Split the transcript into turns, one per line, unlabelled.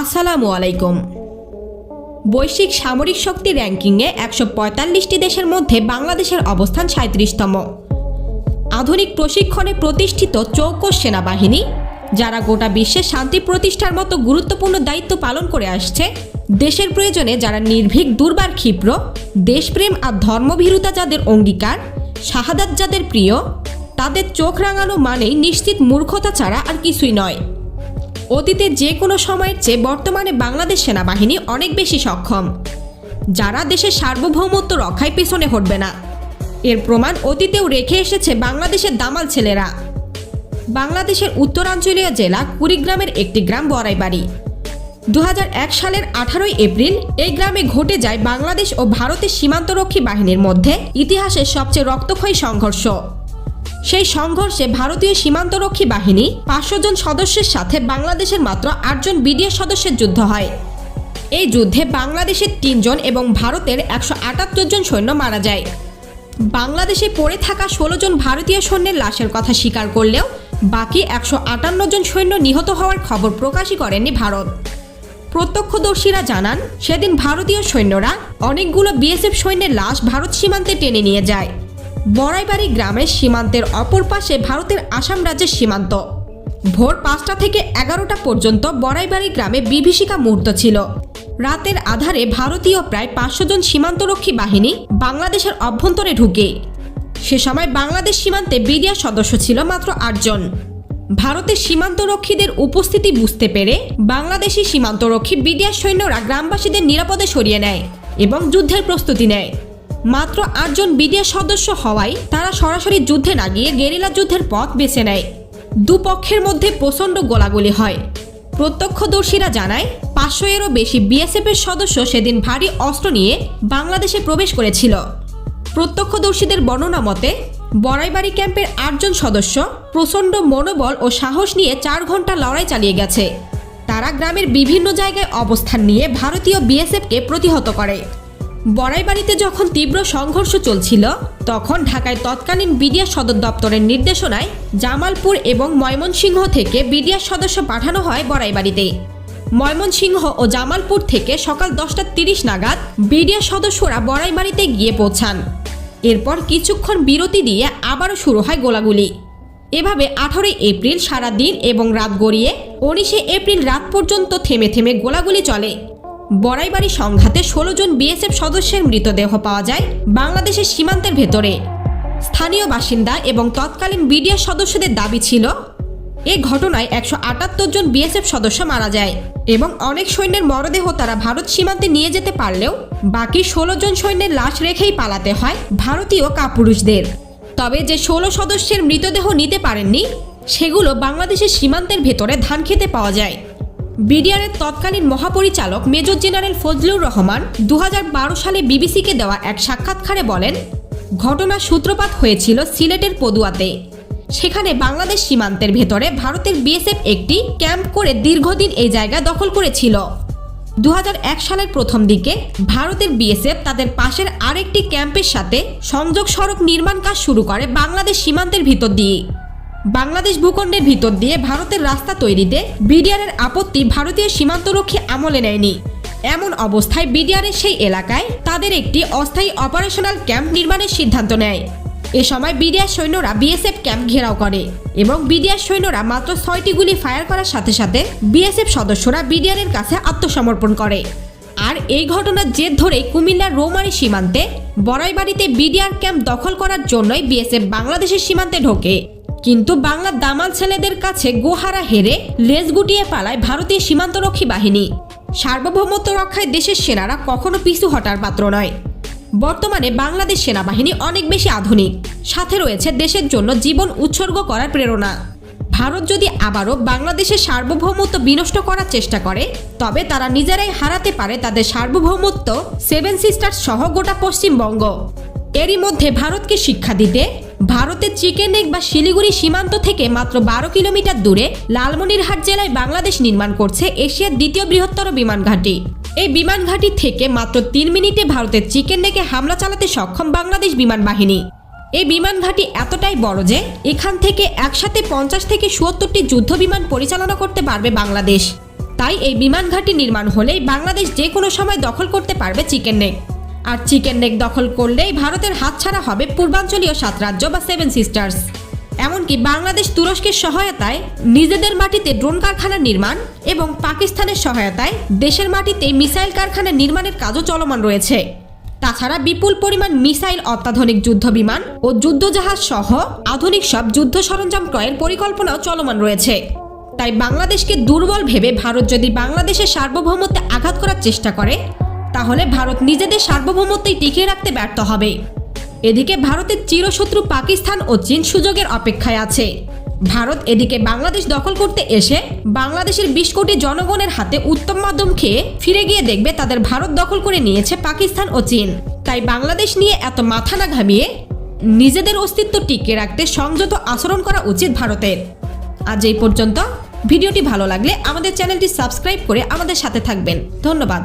আসসালামু আলাইকুম। বৈশ্বিক সামরিক শক্তি র্যাঙ্কিংয়ে একশো পঁয়তাল্লিশটি দেশের মধ্যে বাংলাদেশের অবস্থান সাঁত্রিশতম। আধুনিক প্রশিক্ষণে প্রতিষ্ঠিত চৌকস সেনাবাহিনী, যারা গোটা বিশ্বে শান্তি প্রতিষ্ঠার মতো গুরুত্বপূর্ণ দায়িত্ব পালন করে আসছে, দেশের প্রয়োজনে যারা নির্ভীক, দুর্বার ক্ষিপ্র, দেশপ্রেম আর ধর্মভীরুতা যাদের অঙ্গীকার, শাহাদাত যাদের প্রিয়, তাদের চোখ রাঙানো মানেই নিশ্চিত মূর্খতা ছাড়া আর কিছুই নয়। অতীতে যে কোনো সময়ের চেয়ে বর্তমানে বাংলাদেশ সেনাবাহিনী অনেক বেশি সক্ষম। যারা দেশের সার্বভৌমত্ব রক্ষায় পেছনে হটবে না। এর প্রমাণ অতীতেও রেখে এসেছে বাংলাদেশের দামাল ছেলেরা। বাংলাদেশের উত্তরাঞ্চলীয় জেলা কুড়িগ্রামের একটি গ্রাম বড়াইবাড়ি। দু এক সালের আঠারোই এপ্রিল এই গ্রামে ঘটে যায় বাংলাদেশ ও ভারতের সীমান্তরক্ষী বাহিনীর মধ্যে ইতিহাসের সবচেয়ে রক্তক্ষয়ী সংঘর্ষ। সেই সংঘর্ষে ভারতীয় সীমান্তরক্ষী বাহিনী পাঁচশো জন সদস্যের সাথে বাংলাদেশের মাত্র আটজন বিডিএস সদস্যের যুদ্ধ হয়। এই যুদ্ধে বাংলাদেশের তিনজন এবং ভারতের একশো আটাত্তর জন সৈন্য মারা যায়। বাংলাদেশে পড়ে থাকা ষোলো জন ভারতীয় সৈন্যের লাশের কথা স্বীকার করলেও বাকি একশো আটান্ন জন সৈন্য নিহত হওয়ার খবর প্রকাশই করেনি ভারত। প্রত্যক্ষদর্শীরা জানান, সেদিন ভারতীয় সৈন্যরা অনেকগুলো বিএসএফ সৈন্যের লাশ ভারত সীমান্তে টেনে নিয়ে যায়। বড়াইবাড়ি গ্রামের সীমান্তের অপর পাশে ভারতের আসাম রাজ্যের সীমান্ত। ভোর পাঁচটা থেকে এগারোটা পর্যন্ত বড়াইবাড়ি গ্রামে বিভীষিকা মুহূর্ত ছিল। রাতের আধারে ভারতীয় প্রায় পাঁচশো জন সীমান্তরক্ষী বাহিনী বাংলাদেশের অভ্যন্তরে ঢুকে। সে সময় বাংলাদেশ সীমান্তে বিডিআর সদস্য ছিল মাত্র আটজন। ভারতের সীমান্তরক্ষীদের উপস্থিতি বুঝতে পেরে বাংলাদেশি সীমান্তরক্ষী বিডিআর সৈন্যরা গ্রামবাসীদের নিরাপদে সরিয়ে নেয় এবং যুদ্ধের প্রস্তুতি নেয়। মাত্র আটজন বিডিআর সদস্য হওয়ায় তারা সরাসরি যুদ্ধে না গিয়ে গেরিলা যুদ্ধের পথ বেছে নেয়। দুপক্ষের মধ্যে প্রচণ্ড গোলাগুলি হয়। প্রত্যক্ষদর্শীরা জানায় পাঁচশো এরও বেশি বিএসএফ এর সদস্য সেদিন ভারী অস্ত্র নিয়ে বাংলাদেশে প্রবেশ করেছিল। প্রত্যক্ষদর্শীদের বর্ণনা মতে, বড়াইবাড়ি ক্যাম্পের আটজন সদস্য প্রচণ্ড মনোবল ও সাহস নিয়ে চার ঘণ্টা লড়াই চালিয়ে গেছে। তারা গ্রামের বিভিন্ন জায়গায় অবস্থান নিয়ে ভারতীয় বিএসএফকে প্রতিহত করে। বড়াইবাড়িতে যখন তীব্র সংঘর্ষ চলছিল, তখন ঢাকায় তৎকালীন বিডিআর সদর দপ্তরের নির্দেশনায় জামালপুর এবং ময়মনসিংহ থেকে বিডিআর সদস্য পাঠানো হয় বড়াইবাড়িতে। ময়মনসিংহ ও জামালপুর থেকে সকাল দশটা তিরিশ নাগাদ বিডিআর সদস্যরা বড়াইবাড়িতে গিয়ে পৌঁছান। এরপর কিছুক্ষণ বিরতি দিয়ে আবারও শুরু হয় গোলাগুলি। এভাবে আঠারোই এপ্রিল সারা দিন এবং রাত গড়িয়ে উনিশে এপ্রিল রাত পর্যন্ত থেমে থেমে গোলাগুলি চলে। বড়াইবাড়ি সংঘাতে ষোলো জন বিএসএফ সদস্যের মৃতদেহ পাওয়া যায় বাংলাদেশের সীমান্তের ভেতরে। স্থানীয় বাসিন্দা এবং তৎকালীন বিডিআর সদস্যদের দাবি ছিল, এ ঘটনায় একশো আটাত্তর জন বিএসএফ সদস্য মারা যায় এবং অনেক সৈন্যের মরদেহ তারা ভারত সীমান্তে নিয়ে যেতে পারলেও বাকি ষোলো জন সৈন্যের লাশ রেখেই পালাতে হয় ভারতীয় কাপুরুষদের। তবে যে ষোলো সদস্যের মৃতদেহ নিতে পারেননি, সেগুলো বাংলাদেশের সীমান্তের ভেতরে ধান খেতে পাওয়া যায়। বিডিআরের তৎকালীন মহাপরিচালক মেজর জেনারেল ফজলুর রহমান দু হাজার বারো সালে বিবিসিকে দেওয়া এক সাক্ষাৎকারে বলেন, ঘটনার সূত্রপাত হয়েছিল সিলেটের পদুয়াতে। সেখানে বাংলাদেশ সীমান্তের ভেতরে ভারতের বিএসএফ একটি ক্যাম্প করে দীর্ঘদিন এই জায়গা দখল করেছিল। দু হাজার এক সালের প্রথম দিকে ভারতের বিএসএফ তাদের পাশের আরেকটি ক্যাম্পের সাথে সংযোগ সড়ক নির্মাণ কাজ শুরু করে বাংলাদেশ সীমান্তের ভিতর দিয়ে। বাংলাদেশ ভূখণ্ডের ভিতর দিয়ে ভারতের রাস্তা তৈরিতে বিডিআরের আপত্তি ভারতীয় সীমান্তরক্ষী আমলে নেয়নি। এমন অবস্থায় বিডিআরের সেই এলাকায় তাদের একটি অস্থায়ী অপারেশনাল ক্যাম্প নির্মাণের সিদ্ধান্ত নেয়। এ সময় বিডিআর সৈন্যরা বিএসএফ ক্যাম্প ঘেরাও করে এবং বিডিআর সৈন্যরা মাত্র ছয়টি গুলি ফায়ার করার সাথে সাথে বিএসএফ সদস্যরা বিডিআরের কাছে আত্মসমর্পণ করে। আর এই ঘটনার জের ধরেই কুমিল্লার রৌমারী সীমান্তে বড়াইবাড়িতে বিডিআর ক্যাম্প দখল করার জন্যই বিএসএফ বাংলাদেশের সীমান্তে ঢোকে। কিন্তু বাংলার দামাল ছেলেদের কাছে গোহারা হেরে লেজ গুটিয়ে পালায় ভারতীয় সীমান্তরক্ষী বাহিনী। সার্বভৌমত্ব রক্ষায় দেশের সেনারা কখনো পিছু হটার পাত্র নয়। বর্তমানে বাংলাদেশ সেনাবাহিনী অনেক বেশি আধুনিক। সাথে রয়েছে দেশের জন্য জীবন উৎসর্গ করার প্রেরণা। ভারত যদি আবারও বাংলাদেশের সার্বভৌমত্ব বিনষ্ট করার চেষ্টা করে, তবে তারা নিজেরাই হারাতে পারে তাদের সার্বভৌমত্ব সেভেন সিস্টার সহ গোটা পশ্চিমবঙ্গ। এরই মধ্যে ভারতকে শিক্ষা দিতে। ভারতের চিকেন নেক বা শিলিগুড়ি সীমান্ত থেকে মাত্র বারো কিলোমিটার দূরে লালমনিরহাট জেলায় বাংলাদেশ নির্মাণ করছে এশিয়ার দ্বিতীয় বৃহত্তর বিমান ঘাঁটি। এই বিমান ঘাঁটি থেকে মাত্র তিন মিনিটে ভারতের চিকেন নেকে হামলা চালাতে সক্ষম বাংলাদেশ বিমান বাহিনী। এই বিমান ঘাঁটি এতটাই বড় যে এখান থেকে একসাথে পঞ্চাশ থেকে সত্তরটি যুদ্ধ বিমান পরিচালনা করতে পারবে বাংলাদেশ। তাই এই বিমান ঘাঁটি নির্মাণ হলেই বাংলাদেশ যে কোনো সময় দখল করতে পারবে চিকেন নেক আর চিকেন নেক দখল করলেই ভারতের হাতছাড়া হবে পূর্বাঞ্চলীয় সাত রাজ্য বা সেভেন সিস্টার্স এমনকি বাংলাদেশ তুরস্কের সহায়তায় নিজেদের মাটিতে ড্রোন কারখানা নির্মাণ এবং পাকিস্তানের সহায়তায় দেশের মাটিতে মিসাইল কারখানা নির্মাণের কাজও চলমান রয়েছে। তাছাড়া বিপুল পরিমাণ মিসাইল অত্যাধুনিক যুদ্ধ বিমান ও যুদ্ধজাহাজ সহ আধুনিক সব যুদ্ধ সরঞ্জাম ক্রয়ের পরিকল্পনাও চলমান রয়েছে। তাই বাংলাদেশকে দুর্বল ভেবে ভারত যদি বাংলাদেশের সার্বভৌমত্বে আঘাত করার চেষ্টা করে তাহলে ভারত নিজেদের সার্বভৌমত্বই টিকিয়ে রাখতে ব্যর্থ হবে। এদিকে ভারতের চিরশত্রু পাকিস্তান ও চীন সুযোগের অপেক্ষায় আছে। ভারত এদিকে বাংলাদেশ দখল করতে এসে বাংলাদেশের বিশ কোটি জনগণের হাতে উত্তম মাধ্যম খেয়ে ফিরে গিয়ে দেখবে তাদের ভারত দখল করে নিয়েছে পাকিস্তান ও চীন। তাই বাংলাদেশ নিয়ে এত মাথা না ঘামিয়ে নিজেদের অস্তিত্ব টিকিয়ে রাখতে সংযত আচরণ করা উচিত ভারতের। আজ এই পর্যন্ত। ভিডিওটি ভালো লাগলে আমাদের চ্যানেলটি সাবস্ক্রাইব করে আমাদের সাথে থাকবেন। ধন্যবাদ।